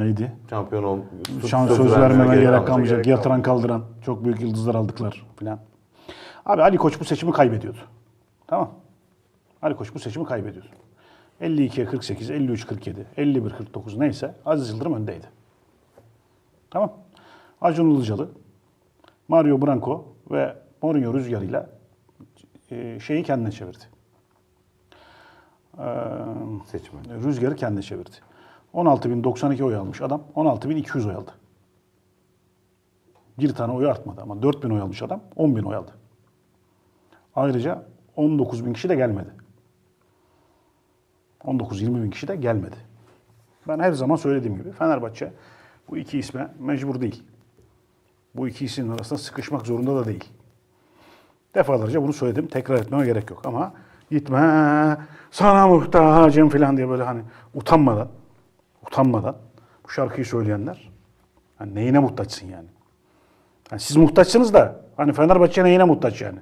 Neydi? Şampiyon ol. Şans söz, vermeme gerek kalmayacak. Yatıran kaldıran. Çok büyük yıldızlar aldıklar filan. Abi Ali Koç bu seçimi kaybediyordu. Tamam. Ali Koç bu seçimi kaybediyordu. 52'ye 48, 53 47, 51 49 neyse Aziz Yıldırım öndeydi. Tamam. Acun Ilıcalı, Mario Branco ve Mourinho rüzgarıyla e, şeyi kendine çevirdi. Ee, Seçmen. Rüzgarı kendine çevirdi. 16.092 oy almış adam, 16.200 oy aldı. Bir tane oy artmadı ama 4.000 oy almış adam, 10.000 oy aldı. Ayrıca 19.000 kişi de gelmedi. 19-20 bin kişi de gelmedi. Ben her zaman söylediğim gibi Fenerbahçe bu iki isme mecbur değil. Bu iki ismin arasında sıkışmak zorunda da değil. Defalarca bunu söyledim. Tekrar etmeme gerek yok ama gitme sana muhtacım falan diye böyle hani utanmadan utanmadan bu şarkıyı söyleyenler hani neyine muhtaçsın yani? yani siz muhtaçsınız da hani Fenerbahçe neyine muhtaç yani?